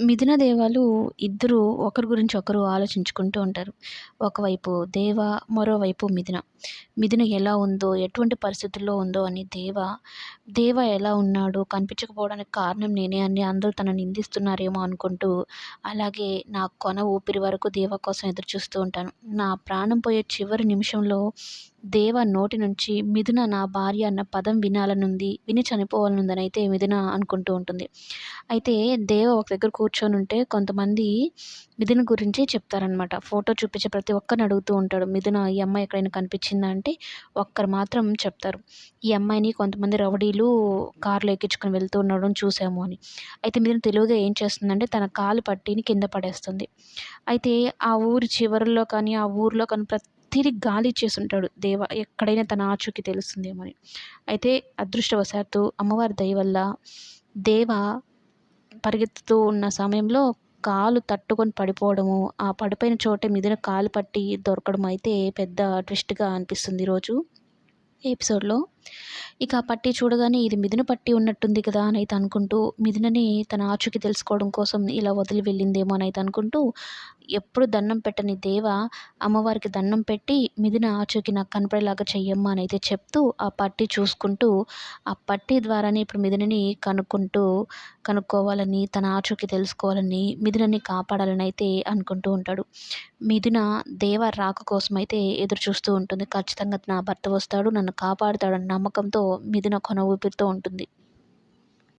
మిథున దేవాలు ఇద్దరు ఒకరి గురించి ఒకరు ఆలోచించుకుంటూ ఉంటారు. ఒకవైపు దేవ మరోవైపు మిథున. మిథున ఎలా ఉందో ఎటువంటి పరిస్థితుల్లో ఉందో అని దేవ దేవ ఎలా ఉన్నాడు కనిపించకపోవడానికి కారణం నేనే అని అందరూ తన నిందిస్తున్నారేమో అనుకుంటూ అలాగే నా కొన ఊపిరి వరకు దేవ కోసం ఎదురు చూస్తూ ఉంటాను. నా ప్రాణం పోయే చివరి నిమిషంలో దేవ నోటి నుంచి మిథున నా భార్య అన్న పదం వినాలనుంది విని చనిపోవాలనుందని అయితే మిథున అనుకుంటూ ఉంటుంది. అయితే దేవ ఒక దగ్గర కూర్చొని ఉంటే కొంతమంది మిథున గురించి చెప్తారనమాట ఫోటో చూపించే ప్రతి ఒక్కరిని అడుగుతూ ఉంటాడు మిథున ఈ అమ్మాయి ఎక్కడైనా కనిపించిందా? అంటే ఒక్కరు మాత్రం చెప్తారు. ఈ అమ్మాయిని కొంతమంది రౌడీలు కార్లో ఎక్కించుకొని వెళ్తూ ఉండడం చూసాము అని. అయితే మిథున తెలివిగా ఏం చేస్తుందంటే తన కాలు పట్టిని కింద పడేస్తుంది. అయితే ఆ ఊరి చివరిలో కానీ ఆ ఊరిలో కానీ ప్రతి తిరిగి గాలి చేస్తుంటాడు. దేవ ఎక్కడైనా తన ఆచూకీ తెలుస్తుందేమో అని అయితే అదృష్టవశాత్తు అమ్మవారి దయ వల్ల దేవ పరిగెత్తుతూ ఉన్న సమయంలో కాలు తట్టుకొని పడిపోవడము ఆ పడిపోయిన చోటే మిదిన కాలు పట్టి దొరకడం అయితే పెద్ద ట్విస్ట్గా అనిపిస్తుంది ఈరోజు. ఎపిసోడ్లో ఇక ఆ పట్టి చూడగానే ఇది మిథున పట్టి ఉన్నట్టుంది కదా అని అయితే అనుకుంటూ మిథునని తన ఆచుకి తెలుసుకోవడం కోసం ఇలా వదిలి వెళ్ళిందేమో అని అయితే అనుకుంటూ ఎప్పుడు దండం పెట్టని దేవ అమ్మవారికి దండం పెట్టి మిథున ఆచూకి నాకు కనపడేలాగా చెయ్యమ్మా అని అయితే చెప్తూ ఆ పట్టి చూసుకుంటూ ఆ పట్టి ద్వారానే ఇప్పుడు మిథునని కనుక్కుంటూ కనుక్కోవాలని తన ఆచూకి తెలుసుకోవాలని మిథునని కాపాడాలని అయితే అనుకుంటూ ఉంటాడు. మిథున దేవ రాక కోసం అయితే ఎదురు చూస్తూ ఉంటుంది. ఖచ్చితంగా నా భర్త వస్తాడు నన్ను కాపాడుతాడన్న నమ్మకంతో మిథున కొన ఊపిరితో ఉంటుంది.